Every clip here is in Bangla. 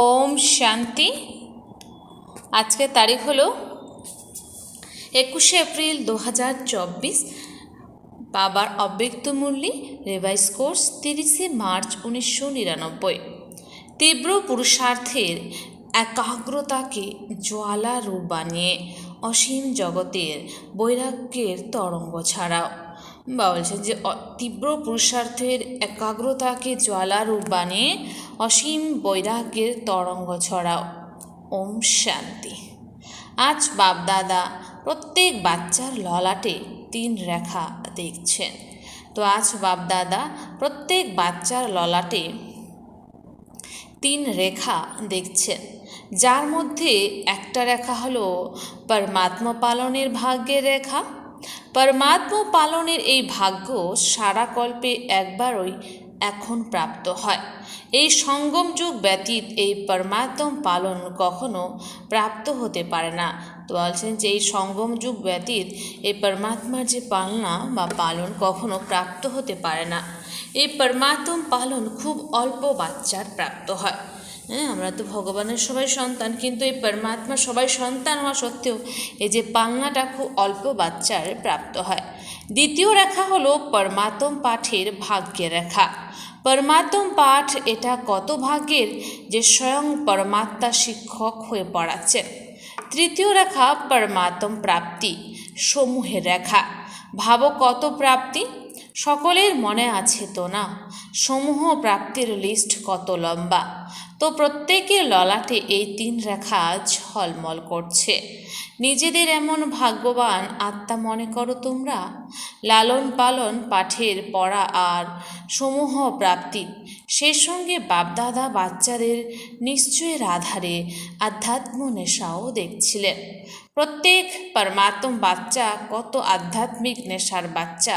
ওম শান্তি। আজকের তারিখ হলো একুশে এপ্রিল দু হাজার চব্বিশ। বাবার অব্যক্ত মূল্যে রিভাইজ কোর্স তিরিশে মার্চ উনিশশো নিরানব্বই। তীব্র পুরুষার্থের একাগ্রতাকে জ্বালা রূপ বানিয়ে অসীম জগতের বৈরাগ্যের তরঙ্গ ছাড়াও। বা বলছেন যে তীব্র পুরুষার্থের একাগ্রতাকে জ্বালারূপ বানিয়ে অসীম বৈরাগ্যের তরঙ্গ ছড়াও। ওম শান্তি। আজ বাপদাদা প্রত্যেক বাচ্চার ললাটে তিন রেখা দেখছেন। তো আজ বাপদাদা প্রত্যেক বাচ্চার ললাটে তিন রেখা দেখছেন। যার মধ্যে একটা রেখা হলো পরমাত্মা পালনের ভাগ্যের রেখা পরমাত্মা পালনের এই ভাগ্য সারা কল্পে একবারই এখন প্রাপ্ত হয়। এই সঙ্গম যুগ ব্যতীত এই পরমাত্ম পালন কখনো প্রাপ্ত হতে পারে না। তো বলছেন যে এই সঙ্গম যুগ ব্যতীত এই পরমাত্মার যে পালনা বা পালন কখনো প্রাপ্ত হতে পারে না। এই পরমাত্ম পালন খুব অল্প বাচ্চার প্রাপ্ত হয়। হ্যাঁ আমরা তো ভগবানের সবাই সন্তান, কিন্তু এই পরমাত্মা সবাই সন্তান হওয়া সত্ত্বেও এই যে পালনাটা খুব অল্প বাচ্চার প্রাপ্ত হয়। দ্বিতীয় রেখা হলো পরমাত্ম পাঠের ভাগ্যের রেখা। পরমাত্ম পাঠ এটা কত ভাগ্যের যে স্বয়ং পরমাত্মা শিক্ষক হয়ে পড়াচ্ছেন তৃতীয় রেখা পরমাত্ম প্রাপ্তি সমূহের রেখা। ভাবো কত প্রাপ্তি? সকলের মনে আছে তো না? সমূহ প্রাপ্তির লিস্ট কত লম্বা? তো প্রত্যেকের ললাটে এই তিন রেখা ঝলমল করছে। নিজেদের এমন ভাগ্যবান আত্মা মনে করো তোমরা? লালন পালন পাঠের পড়া আর সমূহ প্রাপ্তি, সেই সঙ্গে বাপদাদা বাচ্চাদের নিশ্চয়ের আধারে আধ্যাত্ম নেশাও দেখছিলেন প্রত্যেক পরমাত্ম বাচ্চা কত আধ্যাত্মিক নেশার বাচ্চা।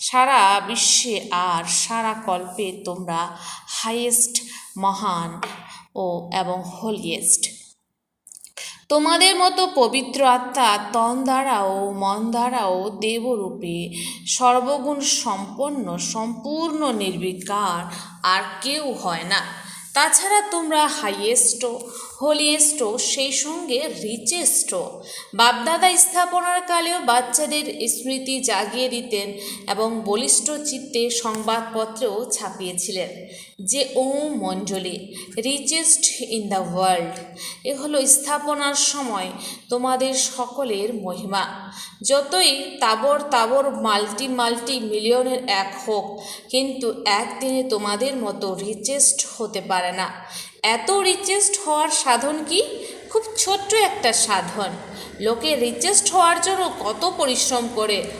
সারা বিশ্বে আর সারা কল্পে তোমরা হাইয়েস্ট মহান ও এবং হোলিয়েস্ট তোমাদের মতো পবিত্র আত্মা তন দ্বারাও মন দ্বারাও দেবরূপে সর্বগুণ সম্পন্ন, সম্পূর্ণ, নির্বিকার আর কেউ হয় না। তাছাড়া তোমরা হাইয়েস্ট হোলিয়েস্ট সেই সঙ্গে রিচেস্ট বাপদাদা স্থাপনার কালেও বাচ্চাদের স্মৃতি জাগিয়ে দিতেন এবং বলিষ্ঠ চিত্তে সংবাদপত্রেও ছাপিয়েছিলেন। যে ও মঞ্জলি রিচেস্ট ইন দ্য ওয়ার্ল্ড এ হলো স্থাপনার সময় তোমাদের সকলের মহিমা। যতই তাবর তাবর মাল্টি মাল্টি মিলিয়নের এক হোক, কিন্তু একদিনে তোমাদের মতো রিচেস্ট হতে পারে না। এত রিচেস্ট হওয়ার সাধন কি? খুব ছোট্ট একটা সাধন। লোকে রিচেস্ট হওয়ার জন্য কত পরিশ্রম করে।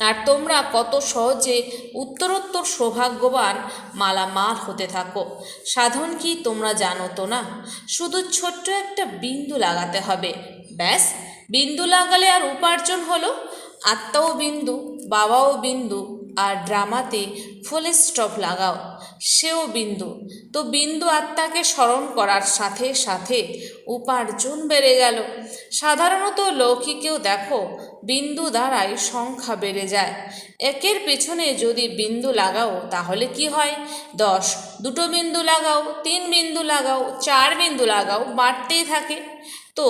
আর তোমরা কত সহজে উত্তরোত্তর সৌভাগ্যবান মালামাল হতে থাকো। সাধন কি তোমরা জানো তো না? শুধু ছোট্ট একটা বিন্দু লাগাতে হবে। ব্যাস, বিন্দু লাগালে আর উপার্জন হলো। আত্মাও বিন্দু, বাবাও বিন্দু আর ড্রামাতে ফুল স্টপ লাগাও। সেও বিন্দু। তো বিন্দু আত্মাকে স্মরণ করার সাথে সাথে উপার্জন বেড়ে গেল। সাধারণত লৌকিকেও দেখো, বিন্দু দ্বারাই সংখ্যা বেড়ে যায়। একের পেছনে যদি বিন্দু লাগাও, তাহলে কি হয়? দশ। দুটো বিন্দু লাগাও, তিন বিন্দু লাগাও, চার বিন্দু লাগাও, বাড়তেই থাকে। তো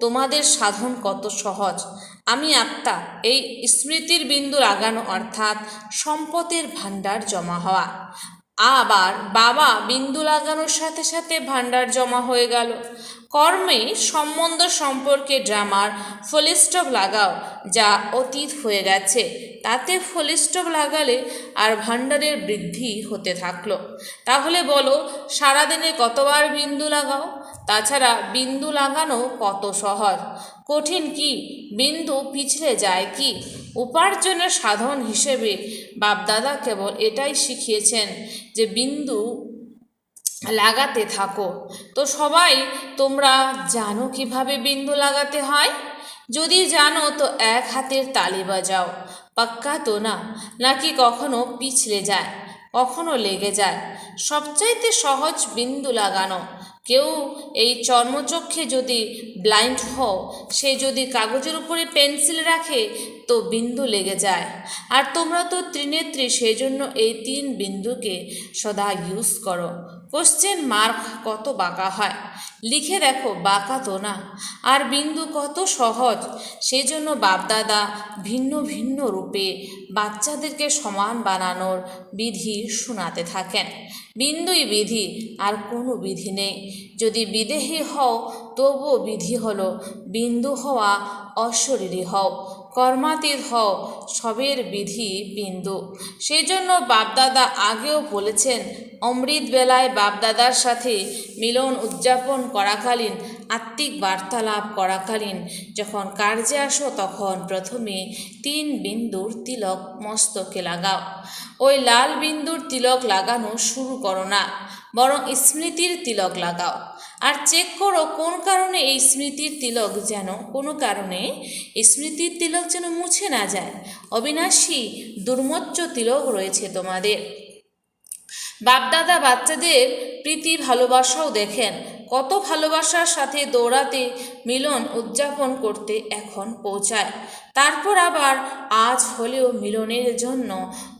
তোমাদের সাধন কত সহজ। আমি আত্মা। এই স্মৃতির বিন্দু লাগানো অর্থাৎ সম্পদের ভাণ্ডার জমা হওয়া। আবার বাবা বিন্দু লাগানোর সাথে সাথে ভাণ্ডার জমা হয়ে গেল। কর্মে সম্বন্ধ সম্পর্কে ড্রামার ফুলস্টপ লাগাও, যা অতীত হয়ে গেছে। তাতে ফুলস্টপ লাগালে আর ভাণ্ডারের বৃদ্ধি হতে থাকল। তাহলে বলো, সারাদিনে কতবার বিন্দু লাগাও? তাছাড়া বিন্দু লাগানো কত সহজ কঠিন কি? বিন্দু পিছলে যায় কি? উপার্জনের সাধন হিসেবে বাপদাদা কেবল এটাই শিখিয়েছেন যে বিন্দু লাগাতে থাকো। তো সবাই, তোমরা জানো কীভাবে বিন্দু লাগাতে হয়? যদি জানো তো এক হাতের তালি বাজাও, পাক্কা তো না? নাকি কখনো পিছলে যায়? কখনো লেগে যায়। সবচাইতে সহজ বিন্দু লাগানো। কেউ এই চর্মচক্ষে যদি ব্লাইন্ড হও, সে যদি কাগজের উপরে পেন্সিল রাখে, তো বিন্দু লেগে যায়। আর তোমরা তো ত্রিনেত্রী সেই জন্য এই তিন বিন্দুকে সদা ইউজ করো। কোশ্চেন মার্ক কত বাঁকা হয়? লিখে দেখো, বাঁকা তো না। আর বিন্দু কত সহজ? সেই জন্য বাপদাদা ভিন্ন ভিন্ন রূপে বাচ্চাদেরকে সমান বানানোর বিধি শোনাতে থাকেন। বিন্দুই বিধি, আর কোনো বিধি নেই। যদি বিদেহী হও, তবুও বিধি হলো বিন্দু হওয়া অশরীরী হও। কর্মাতীত হও, সবের বিধি বিন্দু। সেই জন্য বাপদাদা আগেও বলেছেন অমৃত বেলায় বাপদাদার সাথে মিলন উদযাপন করাকালীন, আত্মিক বার্তালাপ করাকালীন, যখন কার্যে আসো তখন প্রথমে তিন বিন্দুর তিলক মস্তকে লাগাও। ওই লাল বিন্দুর তিলক লাগানো শুরু করো না, বরং স্মৃতির তিলক লাগাও। আর চেক করো কোন কারণে এই স্মৃতির তিলক যেন, কোনো কারণে স্মৃতির তিলক যেন মুছে না যায়। অবিনাশী দুর্মোচ্চ তিলক রয়েছে তোমাদের। বাপদাদা বাচ্চাদের প্রীতি ভালোবাসাও দেখেন। কত ভালোবাসার সাথে দৌড়াতে মিলন উদযাপন করতে এখন পৌঁছায়। তারপর আবার আজ হলেও মিলনের জন্য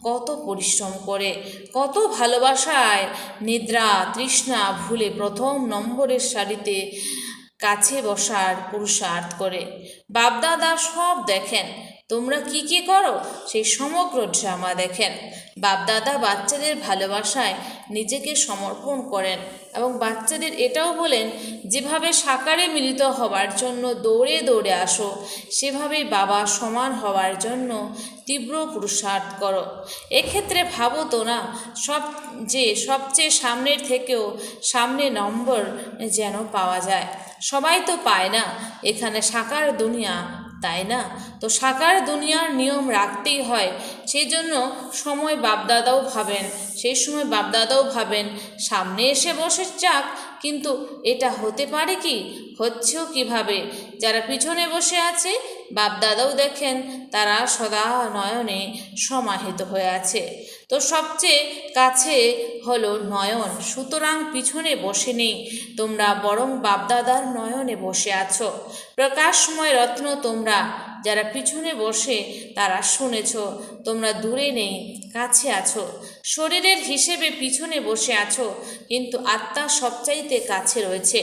কত পরিশ্রম করে, কত ভালোবাসায় নিদ্রা তৃষ্ণা ভুলে প্রথম নম্বরের সারিতে কাছে বসার পুরুষার্থ করে। বাপদাদা সব দেখেন তোমরা কি কি করো? সেই সমগ্র ড্রামা দেখেন। বাপদাদা বাচ্চাদের ভালোবাসায় নিজেকে সমর্পণ করেন এবং বাচ্চাদের এটাও বলেন, যেভাবে সাকারে মিলিত হওয়ার জন্য দৌড়ে দৌড়ে আসো, সেভাবেই বাবা সমান হওয়ার জন্য তীব্র পুরুষার্থ করো। এক্ষেত্রে ভাবো তো না, সব যে সবচেয়ে সামনের থেকেও সামনে নম্বর যেন পাওয়া যায়। সবাই তো পায় না, এখানে সাকার দুনিয়া তাই না? তো সাকার দুনিয়ার নিয়ম রাখতেই হয়। সেই জন্য সময় বাপদাদাও ভাবেন সেই সময় বাপদাদাও ভাবেন, সামনে এসে বসে যাক কিন্তু এটা হতে পারে কি? হচ্ছেও কীভাবে? যারা পিছনে বসে আছে, বাপদাদাও দেখেন, তারা সদা নয়নে সমাহিত হয়ে আছে। তো সবচেয়ে কাছে হলো নয়ন। সুতরাং পিছনে বসে নেই। তোমরা বরং বাপদাদার নয়নে বসে আছো। প্রকাশময় রত্ন তোমরা, যারা পিছনে বসে তারা শুনেছ। তোমরা দূরে নেই, কাছে আছো। শরীরের হিসেবে পিছনে বসে আছো, কিন্তু আত্মা সবচাইতে কাছে রয়েছে।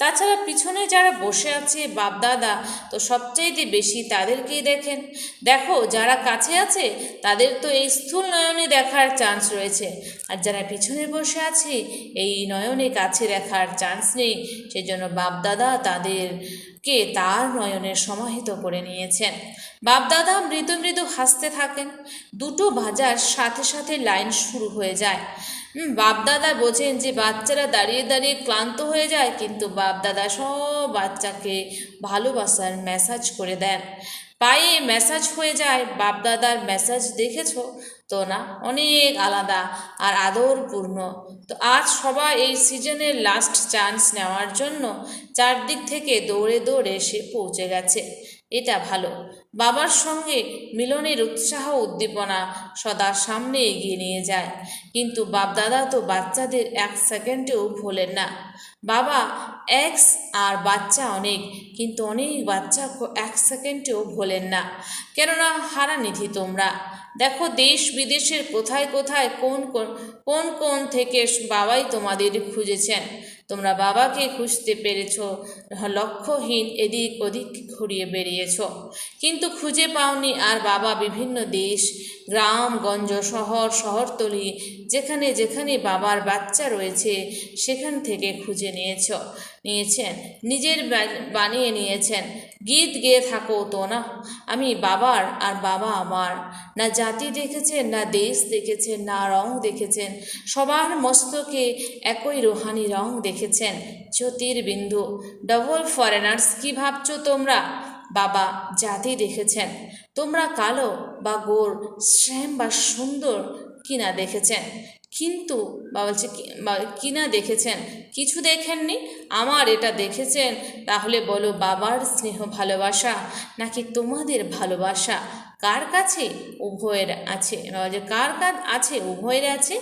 তাছাড়া পিছনে যারা বসে আছে, বাপদাদা তো সবচাইতে বেশি তাদেরকেই দেখেন। দেখো, যারা কাছে আছে, তাদের তো এই স্থূল নয়নে দেখার চান্স রয়েছে। আর যারা পিছনে বসে আছে, এই নয়নে কাছে দেখার চান্স নেই। সেজন্য বাপদাদা তাদের কে তার নয়নে সমাহিত করে নিয়েছেন। বাপদাদা মৃদু মৃদু হাসতে থাকেন। দুটো বাজার সাথে সাথে লাইন শুরু হয়ে যায়। বাপদাদা বোঝেন যে বাচ্চারা দাঁড়িয়ে দাঁড়িয়ে ক্লান্ত হয়ে যায়, কিন্তু বাপদাদা সব বাচ্চাকে ভালোবাসার মেসাজ করে দেন। পায়ে মেসাজ হয়ে যায়, বাপদাদার মেসাজ দেখেছ? তো না, অনেক আলাদা আর আদরপূর্ণ। তো আজ সবাই এই সিজনের লাস্ট চান্স নেওয়ার জন্য চারদিক থেকে দৌড়ে দৌড়ে সে পৌঁছে গেছে। এটা ভালো। বাবার সঙ্গে মিলনের উৎসাহ উদ্দীপনা সদা সামনে এগিয়ে নিয়ে যায়। কিন্তু বাপদাদা তো বাচ্চাদের এক সেকেন্ডেও ভোলেন না। বাবা এক্স আর বাচ্চা অনেক, কিন্তু অনেক বাচ্চা এক সেকেন্ডেও ভোলেন না। কেননা হারানিধি তোমরা। দেখো দেশ বিদেশের কোথায় কোথায় কোন কোন কোন থেকে বাবাই তোমাদের খুঁজেছেন। তোমরা বাবাকে খুঁজতে পেরেছ লক্ষ্যহীন এদিক ওদিক ঘুরিয়ে বেরিয়েছ কিন্তু খুঁজে পাওনি আর বাবা বিভিন্ন দেশ, গ্রাম, গঞ্জ, শহর, শহরতলি, যেখানে যেখানে বাবার বাচ্চা রয়েছে, সেখান থেকে খুঁজে নিয়েছ। নিয়েছেন, নিজের বানিয়ে নিয়েছেন। গীত গেয়ে থাকো তো না, আমি বাবার আর বাবা আমার। না জাতি দেখেছেন, না দেশ দেখেছেন, না রং দেখেছেন, সবার মস্তকে একই রোহানি রং দেখেছেন। জ্যোতির্বিন্দু ডবল ফরেনার্স কি ভাবছ তোমরা? বাবা, জাতি দেখেছেন, তোমরা কালো বা গোর, শ্যাম বা সুন্দর কিনা দেখেছেন। কিন্তু বাবা বলছে কি- না দেখেছেন? কিছু দেখেননি? আমার এটা দেখেছেন? তাহলে বলো বাবার স্নেহ ভালোবাসা নাকি তোমাদের ভালোবাসা? কার কাছে? উভয়ের আছে। যে কার কাজ আছে? উভয়ের আছে।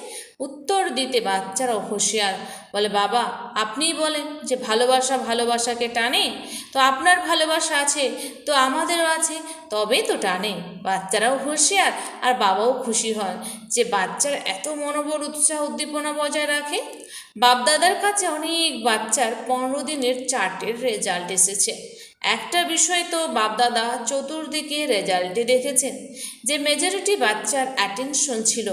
উত্তর দিতে বাচ্চারাও হুঁশিয়ার। বলে, বাবা, আপনিই বলেন যে ভালোবাসা ভালোবাসাকে টানে? তো আপনার ভালোবাসা আছে, তো আমাদেরও আছে। তবেই তো টানে। বাচ্চারাও হুঁশিয়ার আর বাবাও খুশি হন যে বাচ্চার এত মনোবল, উৎসাহ, উদ্দীপনা বজায় রাখে। বাপদাদার কাছে অনেক বাচ্চার পনেরো দিনের চার্টের রেজাল্ট এসেছে। একটা বিষয় তো বাপদাদা চতুর্দিকে রেজাল্টে দেখেছেন, যে মেজরিটি বাচ্চার অ্যাটেনশন ছিল,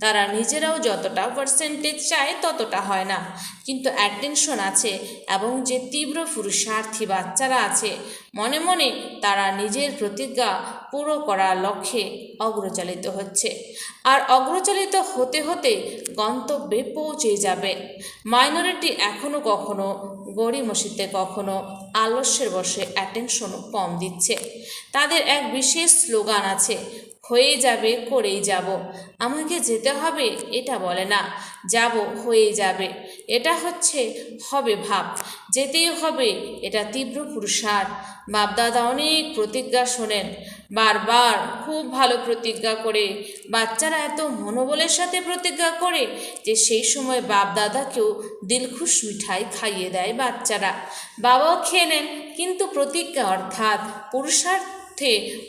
তারা নিজেরাও যতটা পার্সেন্টেজ চায় ততটা হয় না। কিন্তু অ্যাটেনশন আছে এবং যে তীব্র পুরুষার্থী বাচ্চারা আছে মনে মনে তারা নিজের প্রতিজ্ঞা পুরো করার লক্ষ্যে অগ্রচালিত হচ্ছে। আর অগ্রচালিত হতে হতে গন্তব্যে পৌঁছে যাবে। মাইনরিটি এখনও কখনো গড়ি গড়িমসিতে, কখনো আলস্যের বসে অ্যাটেনশনও কম দিচ্ছে। তাদের এক বিশেষ স্লোগান আছে হয়ে যাবে, করেই যাব। আমাকে যেতে হবে, এটা বলে না। যাব, হয়ে যাবে। এটা হচ্ছে, হবে ভাব। যেতেই হবে, এটা তীব্র পুরুষার। বাপদাদা অনেক প্রতিজ্ঞা শোনেন। বারবার খুব ভালো প্রতিজ্ঞা করে। বাচ্চারা এত মনোবলের সাথে প্রতিজ্ঞা করে যে সেই সময় বাপদাদাকেও দিলখুশ মিঠাই খাইয়ে দেয় বাচ্চারা। বাবাও খেয়ে নেন, কিন্তু প্রতিজ্ঞা অর্থাৎ পুরুষার্থে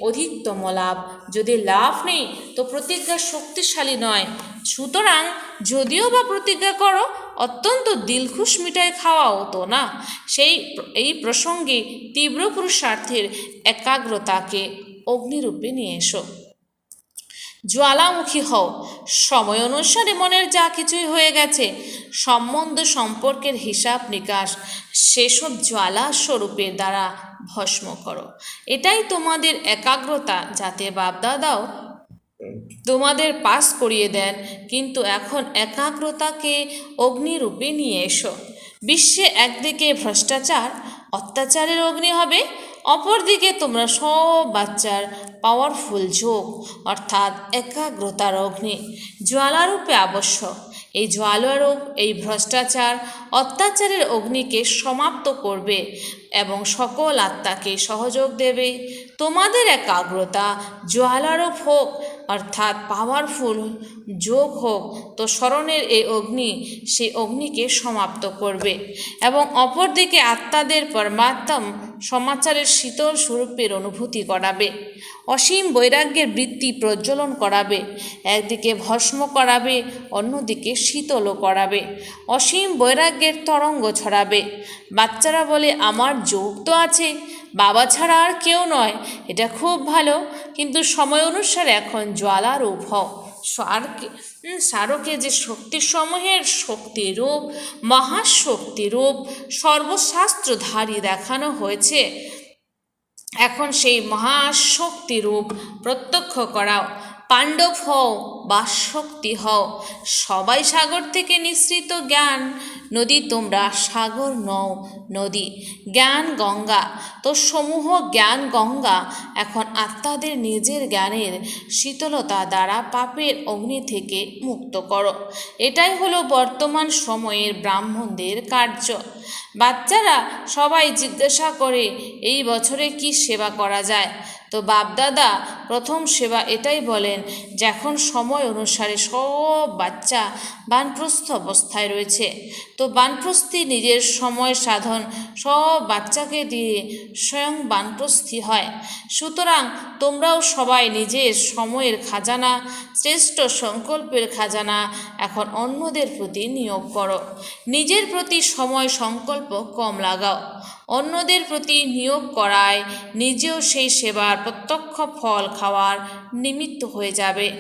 অধিকতম লাভ যদি লাভ নেই, তো প্রতিজ্ঞা শক্তিশালী নয়। সুতরাং যদিও বা প্রতিজ্ঞা করো, অত্যন্ত দিলখুশ মিঠাই খাওয়া হতো না। সেই এই প্রসঙ্গে তীব্র পুরুষার্থের একাগ্রতাকে অগ্নিরূপে নিয়ে এসো। জ্বালামুখী হও। সময় অনুসারে মনের যা কিছুই হয়ে গেছে, সম্বন্ধ সম্পর্কের হিসাব নিকাশ, সেসব জ্বালা স্বরূপের দ্বারা ভস্ম করো। এটাই তোমাদের একাগ্রতা, যাতে বাপদাদাও তোমাদের পাস করিয়ে দেন। কিন্তু এখন একাগ্রতাকে অগ্নিরূপে নিয়ে এসো। বিশ্বে একদিকে ভ্রষ্টাচার অত্যাচারের অগ্নি হবে। অপরদিকে তোমরা সব বাচ্চার পাওয়ারফুল যোগ, অর্থাৎ একাগ্রতার অগ্নি, জ্বালারূপে আবশ্যক। এই জ্বালারূপ, এই ভ্রষ্টাচার অত্যাচারের অগ্নিকে সমাপ্ত করবে এবং সকল আত্মাকে সহযোগ দেবে। তোমাদের একাগ্রতা জ্বালারূপ হোক অর্থাৎ পাওয়ারফুল যোগ হোক, তো স্মরণের এই অগ্নি, সেই অগ্নিকে সমাপ্ত করবে। এবং অপরদিকে আত্মাদের পরমাত্ম সমাচারের শীতল স্বরূপের অনুভূতি করাবে। অসীম বৈরাগ্যের বৃত্তি প্রজ্বলন করাবে। একদিকে ভস্ম করাবে, অন্যদিকে শীতলও করাবে। অসীম বৈরাগ্যের তরঙ্গ ছড়াবে। বাচ্চারা বলে, আমার যোগ তো আছে, বাবা ছাড়া আর কেউ নয়। এটা খুব ভালো, কিন্তু সময় অনুসারে এখন জ্বালার উভব সারকে সারকে যে শক্তিসমূহের শক্তিরূপ মহাশক্তিরূপ সর্বশাস্ত্রধারী দেখানো হয়েছে। এখন সেই মহাশক্তিরূপ প্রত্যক্ষ করাও পাণ্ডব হও বা শক্তি হও, সবাই সাগর থেকে নিঃসৃত জ্ঞান। নদী, তোমরা সাগর নও, নদী, জ্ঞান গঙ্গা। তো সমূহ জ্ঞান গঙ্গা, এখন আত্মাদের নিজের জ্ঞানের শীতলতা দ্বারা পাপের অগ্নি থেকে মুক্ত করো। এটাই হলো বর্তমান সময়ের ব্রাহ্মণদের কার্য। বাচ্চারা সবাই জিজ্ঞাসা করে, এই বছরে কি সেবা করা যায়? তো বাপদাদা প্রথম সেবা এটাই বলেন যে এখন সময় অনুসারে সব বাচ্চা বানপ্রস্থ অবস্থায় রয়েছে, তো বানপ্রস্থি নিজের সময় সাধন সব বাচ্চাকে দিয়ে স্বয়ং বানপ্রস্থি হয়। সুতরাং তোমরাও সবাই নিজের সময়ের খাজানা, শ্রেষ্ঠ সংকল্পের খাজানা এখন অন্যদের প্রতি নিয়োগ করো। নিজের প্রতি সময় সংকল্প কম লাগাও। অন্যদের প্রতি নিয়োগ করায় নিজেও সেই সেবার প্রত্যক্ষ ফল খাওয়ার নিমিত্ত হয়ে যাবে।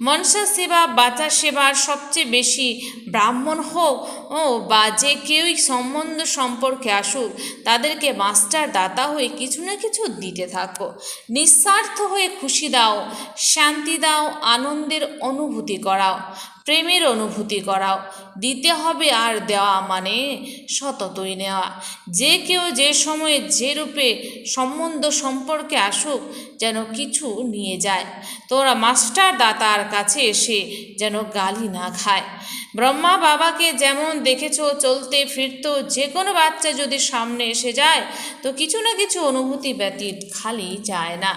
মনসা সেবা, বাচা সেবার সবচেয়ে বেশি ব্রাহ্মণ হোক ও বা যে কেউই সম্বন্ধ সম্পর্কে আসুক, তাদেরকে মাস্টার দাতা হয়ে কিছু না কিছু দিতে থাকো। নিঃস্বার্থ হয়ে খুশি দাও, শান্তি দাও, আনন্দের অনুভূতি করাও। প্রেমের অনুভূতি করাও। দিতে হবে আর দেওয়া মানে সততই নেওয়া। যে কেউ যে সময়ে যে রূপে সম্বন্ধ সম্পর্কে আসুক, যেন কিছু নিয়ে যায়। তোরা মাস্টার দাতার কাছে এসে যেন গালি না খায়। ব্রহ্মা বাবাকে যেমন দেখেছ, চলতে, ফিরতো যে কোনো বাচ্চা যদি সামনে এসে যায়, তো কিছু না কিছু অনুভূতি ব্যতীত খালি যায় না।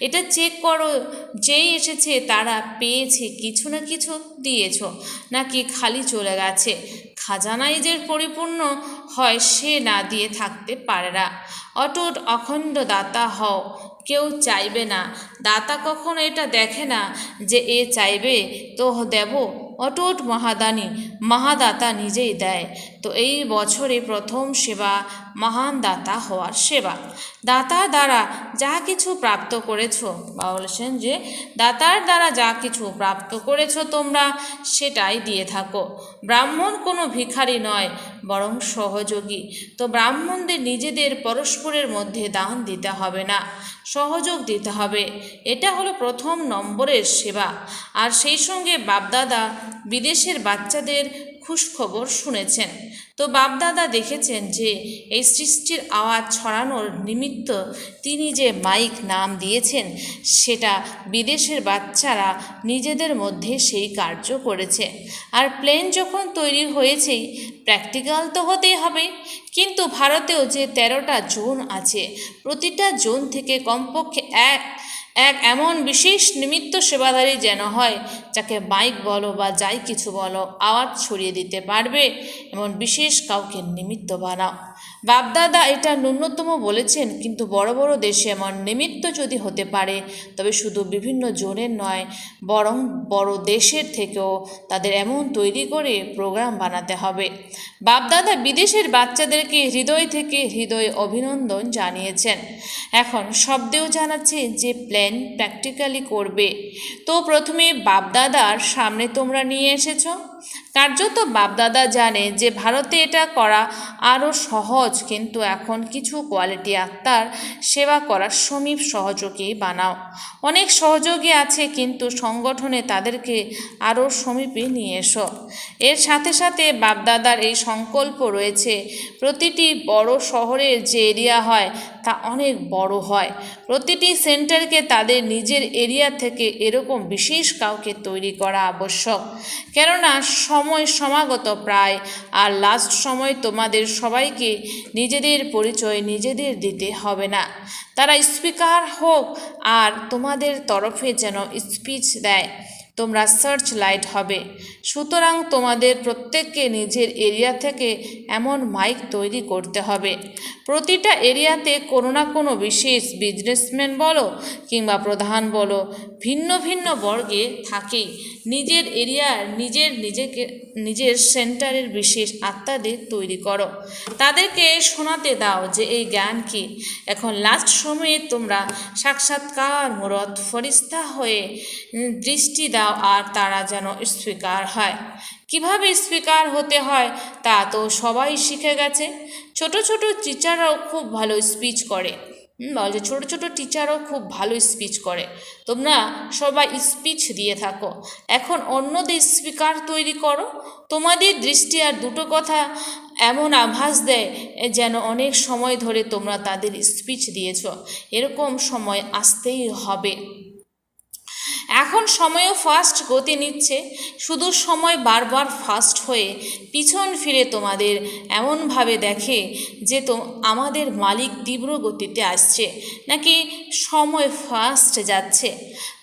এটা চেক করো, যেই এসেছে তারা পেয়েছে, কিছু না কিছু দিয়েছ, নাকি খালি চলে গেছে। খাজানাই যে পরিপূর্ণ হয়, সে না দিয়ে থাকতে পারে না। অটুট অখণ্ড দাতা হও, কেউ চাইবে না। দাতা কখনো এটা দেখে না যে এ চাইবে তো দেব অটুট মহাদানী মহাদাতা নিজেই দেয়। তো এই বছরে প্রথম সেবা মহান দাতা হওয়ার সেবা। দাতার দ্বারা যা কিছু প্রাপ্ত করেছ বা বলেছেন যে, দাতার দ্বারা যা কিছু প্রাপ্ত করেছ তোমরা সেটাই দিয়ে থাকো। ব্রাহ্মণ কোনো ভিখারি নয়, বরং সহযোগী। তো ব্রাহ্মণদের নিজেদের পরস্পরের মধ্যে দান দিতে হবে না, সহযোগ দিতে হবে। এটা হলো প্রথম নম্বরের সেবা। আর সেই সঙ্গে বাপদাদা বিদেশের বাচ্চাদের খুশখবর শুনেছেন। তো বাপদাদা দেখেছেন যে, এই সৃষ্টির আওয়াজ ছড়ানোর নিমিত্ত তিনি যে মাইক নাম দিয়েছেন, সেটা বিদেশের বাচ্চারা নিজেদের মধ্যে সেই কার্য করেছে। আর প্লেন যখন তৈরি হয়েছেই প্র্যাকটিক্যাল তো হতেই হবে। কিন্তু ভারতেও যে তেরোটা জোন আছে, প্রতিটা জোন থেকে কমপক্ষে এক এক এমন বিশেষ নিমিত্ত সেবাধারী যেন হয়, যাকে বাইক বলো বা যাই কিছু বলো, আওয়াজ ছড়িয়ে দিতে পারবে, এমন বিশেষ কাউকে নিমিত্ত বানাও। বাপদাদা এটা ন্যূনতম বলেছেন, কিন্তু বড় বড় দেশে এমন নিমিত্ত যদি হতে পারে, তবে শুধু বিভিন্ন জোনের নয়, বরং বড় দেশের থেকেও তাদের এমন তৈরি করে প্রোগ্রাম বানাতে হবে। বাপদাদা বিদেশের বাচ্চাদেরকে হৃদয় থেকে হৃদয় অভিনন্দন জানিয়েছেন। এখন শব্দেও জানাচ্ছে যে প্ল্যান প্র্যাকটিক্যালি করবে। তো প্রথমে বাপদাদার সামনে তোমরা নিয়ে এসেছ? কার্যত বাপদাদা জানে যে ভারতে এটা করা আরও সহজ, কিন্তু এখন কিছু কোয়ালিটি আত্মার সেবা করার সমীপ সহযোগী বানাও। অনেক সহযোগী আছে, কিন্তু সংগঠনে তাদেরকে আরও সমীপে নিয়ে এসো। এর সাথে সাথে বাপদাদার এই সংকল্প রয়েছে, প্রতিটি বড় শহরের যে এরিয়া হয় তা অনেক বড় হয়। প্রতিটি সেন্টারকে তাদের নিজের এরিয়া থেকে এরকম বিশেষ কাউকে তৈরি করা আবশ্যক। কেননা সময় সমাগত প্রায়, আর লাস্ট সময় তোমাদের সবাইকে নিজেদের পরিচয় নিজেদের দিতে হবে না। তারা স্পিকার হোক, আর তোমাদের তরফে যেন স্পিচ দেয়, তোমরা সার্চ লাইট হবে। সুতরাং তোমাদের প্রত্যেককে নিজের এরিয়া থেকে এমন মাইক তৈরি করতে হবে। প্রতিটা এরিয়াতে কোনো না কোনো বিশেষ বিজনেসম্যান বলো, কিংবা প্রধান বলো, ভিন্ন ভিন্ন বর্গে থাকেই নিজের এরিয়ার নিজের নিজেকে, নিজের সেন্টারের বিশেষ আত্মাদের তৈরি করো। তাদেরকে শোনাতে দাও যে এই জ্ঞান কি। এখন লাস্ট সময়ে তোমরা সাক্ষাৎকার মুরত ফরিস্তা হয়ে দৃষ্টি দাও আর তারা যেন স্পিকার হয়। কীভাবে স্পিকার হতে হয় তা তো সবাই শিখে গেছে। ছোট ছোট টিচাররাও খুব ভালো স্পিচ করে। হুম, বলছে ছোটো ছোট টিচারও খুব ভালো স্পিচ করে। তোমরা সবাই স্পিচ দিয়ে থাকো। এখন অন্যদের স্পিকার তৈরি করো। তোমাদের দৃষ্টি আর দুটো কথা এমন আভাস দেয় যেন অনেক সময় ধরে তোমরা তাদের স্পিচ দিয়েছ। এরকম সময় আসতেই হবে। এখন সময়ও ফাস্ট গতি নিচ্ছে, শুধু সময় বারবার ফাস্ট হয়ে পিছন ফিরে তোমাদের এমনভাবে দেখে যে তো আমাদের মালিক তীব্র গতিতে আসছে, নাকি সময় ফাস্ট যাচ্ছে।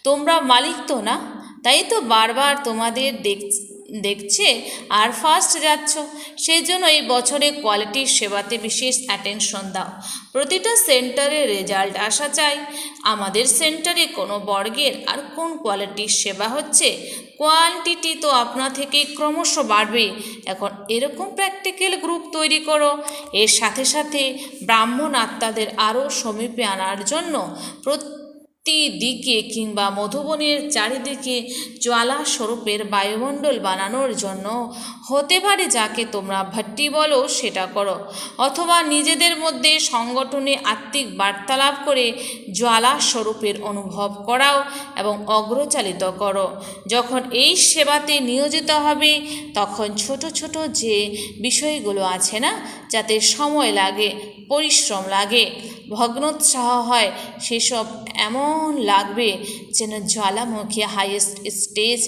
তোমরা মালিক তো না, তাই তো বারবার তোমাদের দেখ দেখছে আর ফার্স্ট যাচ্ছ। সেই জন্য এই বছরে কোয়ালিটির সেবাতে বিশেষ অ্যাটেনশন দাও। প্রতিটা সেন্টারে রেজাল্ট আসা চাই। আমাদের সেন্টারে কোনো বর্গের আর কোন কোয়ালিটির সেবা হচ্ছে কোয়ান্টিটি তো আপনা থেকে ক্রমশ বাড়বে। এখন এরকম প্র্যাকটিক্যাল গ্রুপ তৈরি করো। এর সাথে সাথে ব্রাহ্মণ আত্মাদের আরও সমীপে আনার জন্য প্রতি দিকে কিংবা মধুবনের চারিদিকে জ্বালা স্বরূপের বায়ুমণ্ডল বানানোর জন্য হতে পারে যাকে তোমরা ভাট্টি বলো সেটা করো, অথবা নিজেদের মধ্যে সংগঠনে আত্মিক বার্তালাপ করে জ্বালা স্বরূপের অনুভব করাও এবং অগ্রচালিত করো। যখন এই সেবাতে নিয়োজিত হবে, তখন ছোট ছোট যে বিষয়গুলো আছে না, যাতে সময় লাগে পরিশ্রম লাগে। ভগ্নোৎসাহ হয়, সেসব এমন লাগবে যেন জ্বালামুখী হাইয়েস্ট স্টেজ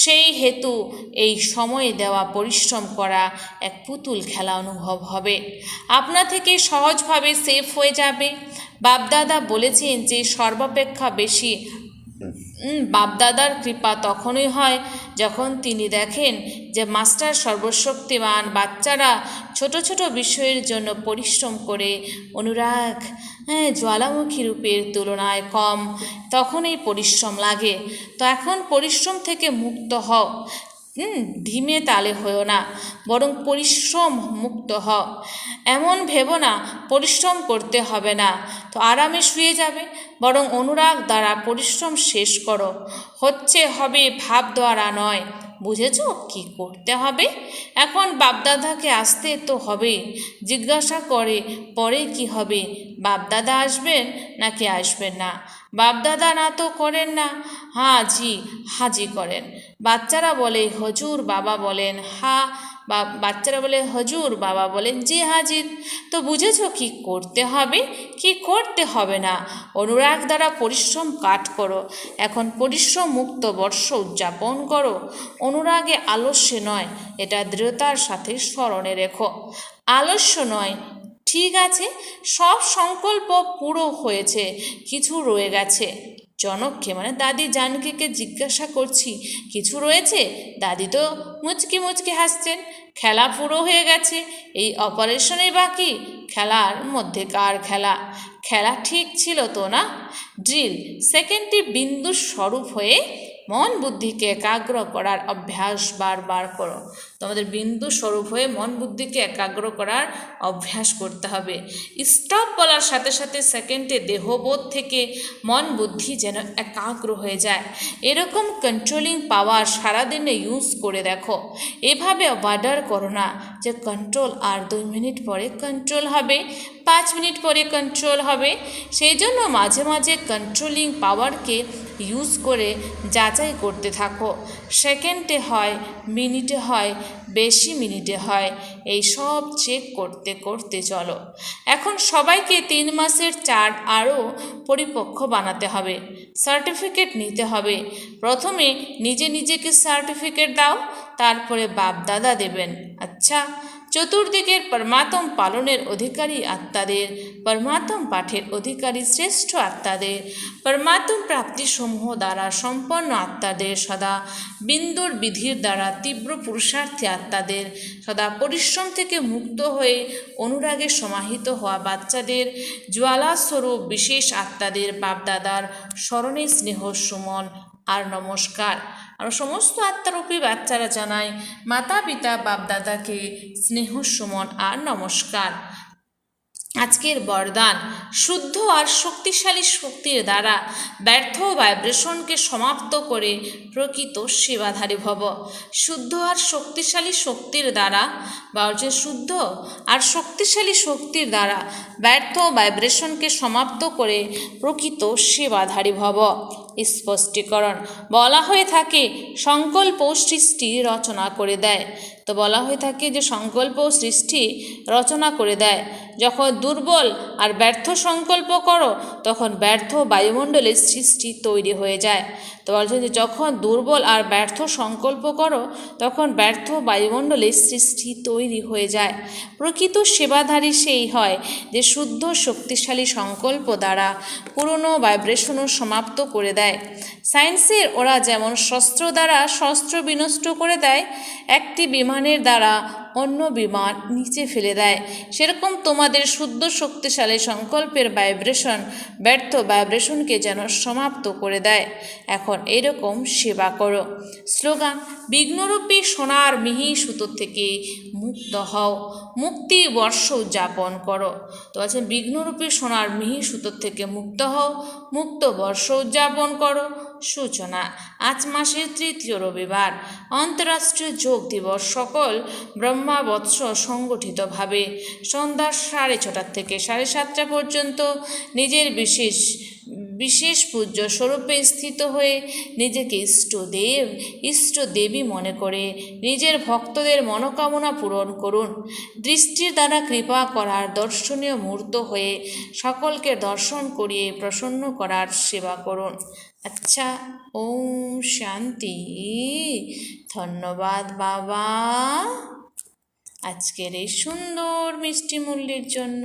সেই হেতু এই সময়ে দেওয়া পরিশ্রম করা এক পুতুল খেলা অনুভব হবে। আপনা থেকে সহজভাবে সেফ হয়ে যাবে। বাপদাদা বলেছেন যে সর্বাপেক্ষা বেশি বাপদাদার কৃপা তখনই হয় যখন তিনি দেখেন যে মাস্টার সর্বশক্তিমান বাচ্চারা ছোট ছোট বিষয়ের জন্য পরিশ্রম করে অনুরাগ হ্যাঁ জ্বালামুখী রূপের তুলনায় কম। তখনই পরিশ্রম লাগে। তো এখন পরিশ্রম থেকে মুক্ত হও। ধিমে তালে হয়েও না, বরং পরিশ্রম মুক্ত হও। এমন ভেবো না, পরিশ্রম করতে হবে না। তো আরামে শুয়ে যাবে। বরং অনুরাগ দ্বারা পরিশ্রম শেষ করো। হচ্ছে হবে ভাব দ্বারা নয়। বুঝেছ? কি করতে হবে? এখন বাপদাদাকে আসতে তো হবে। জিজ্ঞাসা করে, পরে কি হবে? বাপদাদা আসবেন নাকি আসবেন না? বাপদাদা না তো করেন না। হ্যাঁ জি হাজি করেন। বাচ্চারা বলে, হজুর বাবা বলেন, হা বা বাচ্চারা বলে, হজুর, বাবা বলেন জি হাজির। তো বুঝেছ কি করতে হবে? কি করতে হবে না? অনুরাগ দ্বারা পরিশ্রম কাট করো। এখন পরিশ্রম মুক্ত বর্ষ উদযাপন করো। অনুরাগে আলস্যে নয়, এটা দৃঢ়তার সাথে স্মরণে রেখো। আলস্য নয়, ঠিক আছে, সব সংকল্প পুরো হয়েছে, কিছু রয়ে গেছে। জনককে মানে দাদি জানকীকে জিজ্ঞাসা করছি, কিছু রয়েছে? দাদি তো মুচকি মুচকি হাসছেন, খেলা পুরো হয়ে গেছে, এই অপারেশনে বাকি, খেলার মধ্যে কার খেলা? খেলা ঠিক ছিল তো না? ড্রিল, সেকেন্ডটি বিন্দু স্বরূপ হয়ে মন বুদ্ধিকে একাগ্র করার অভ্যাস বারবার করো। তোমাদের বিন্দু স্বরূপ হয়ে মন বুদ্ধিকে একাগ্র করার অভ্যাস করতে হবে। স্টপ বলার সাথে সাথে সেকেন্ডে দেহবোধ থেকে মন বুদ্ধি যেন একাগ্র হয়ে যায়। এরকম কন্ট্রোলিং পাওয়ার সারাদিনে ইউজ করে দেখো। এভাবে অর্ডার করো না যে কন্ট্রোল আর দুই মিনিট পরে কন্ট্রোল হবে, পাঁচ মিনিট পরে কন্ট্রোল হবে। সেই জন্য মাঝে মাঝে কন্ট্রোলিং পাওয়ারকে ইউজ করে যাচাই করতে থাকো। সেকেন্ডে হয় মিনিটে হয় বেশি মিনিটে হয়। এই সব চেক করতে করতে চলো। এখন সবাইকে তিন মাসের চার্ট আরও পরিপক্ষ বানাতে হবে। সার্টিফিকেট নিতে হবে। প্রথমে নিজে নিজেকে সার্টিফিকেট দাও, তারপরে বাপ দাদা দেবেন। আচ্ছা চতুর্দিকের পরমাত্ম পালনের অধিকারী আত্মাদের, পরমাত্ম পাঠের অধিকারী শ্রেষ্ঠ আত্মাদের, পরমাত্ম প্রাপ্তিসমূহ দ্বারা সম্পন্ন আত্মাদের, সদা বিন্দুর বিধির দ্বারা তীব্র পুরুষার্থী আত্মাদের, সদা পরিশ্রম থেকে মুক্ত হয়ে অনুরাগে সমাহিত হওয়া বাচ্চাদের, জ্বালাস্বরূপ বিশেষ আত্মাদের বাপদাদার স্মরণে স্নেহ সুমন আর নমস্কার। আর সমস্ত আত্মারূপী বাচ্চারা জানায় মাতা, পিতা বাপদাদাকে স্নেহ, সুমন আর নমস্কার। আজকের বরদান শুদ্ধ আর শক্তিশালী শক্তির দ্বারা ব্যর্থ ভাইব্রেশনকে সমাপ্ত করে প্রকৃত সেবাধারী ভব। শুদ্ধ আর শক্তিশালী শক্তির দ্বারা বা যে শুদ্ধ আর শক্তিশালী শক্তির দ্বারা ব্যর্থ ভাইব্রেশনকে সমাপ্ত করে প্রকৃত সেবাধারী ভব। স্পষ্টীকরণ। বলা হয়ে থাকে সংকল্প সৃষ্টি রচনা করে দেয়। তো বলা হয়ে থাকে যে সংকল্প সৃষ্টি রচনা করে দেয়। যখন দুর্বল আর ব্যর্থ সংকল্প করো, তখন ব্যর্থ বায়ুমণ্ডলের সৃষ্টি তৈরি হয়ে যায়। তো বলছে যে যখন দুর্বল আর ব্যর্থ সংকল্প করো, তখন ব্যর্থ বায়ুমণ্ডলের সৃষ্টি তৈরি হয়ে যায়। প্রকৃত সেবাধারী সেই হয় যে শুদ্ধ শক্তিশালী সংকল্প দ্বারা পুরনো ভাইব্রেশনও সমাপ্ত করে দেয়। সায়েন্সের ওরা যেমন শস্ত্র দ্বারা শস্ত্র বিনষ্ট করে দেয় একটি বিমানের দ্বারা অন্য বিমান নিচে ফেলে দেয়। সেরকম তোমাদের শুদ্ধ শক্তিশালী সংকল্পের ভাইব্রেশন ব্যর্থ ভাইব্রেশনকে যেন সমাপ্ত করে দেয়। এখন এরকম সেবা করো। স্লোগান, বিঘ্নরূপী সোনার মিহি সুতো থেকে মুক্ত হও। মুক্তি বর্ষ উদযাপন করো। তো আছে, বিঘ্নরূপী সোনার মিহি সুতো থেকে মুক্ত হও। মুক্ত বর্ষ উদযাপন করো। সূচনা, আজ মাসের তৃতীয় রবিবার। আন্তঃরাষ্ট্রীয় যোগ দিবস। সকল ব্রহ্মাবৎস সংগঠিতভাবে সন্ধ্যা সাড়ে ছটার থেকে সাড়ে সাতটা পর্যন্ত নিজের বিশেষ বিশেষ পূজ্য স্বরূপে স্থিত হয়ে নিজেকে ইষ্টদেব, ইষ্টদেবী মনে করে নিজের ভক্তদের মনোকামনা পূরণ করুন। দৃষ্টির দ্বারা কৃপা করার দর্শনীয় মুহূর্ত হয়ে সকলকে দর্শন করিয়ে প্রসন্ন করার সেবা করুন। আচ্ছা ওম শান্তি। ধন্যবাদ বাবা। আজকের এই সুন্দর মিষ্টি মূল্যের জন্য।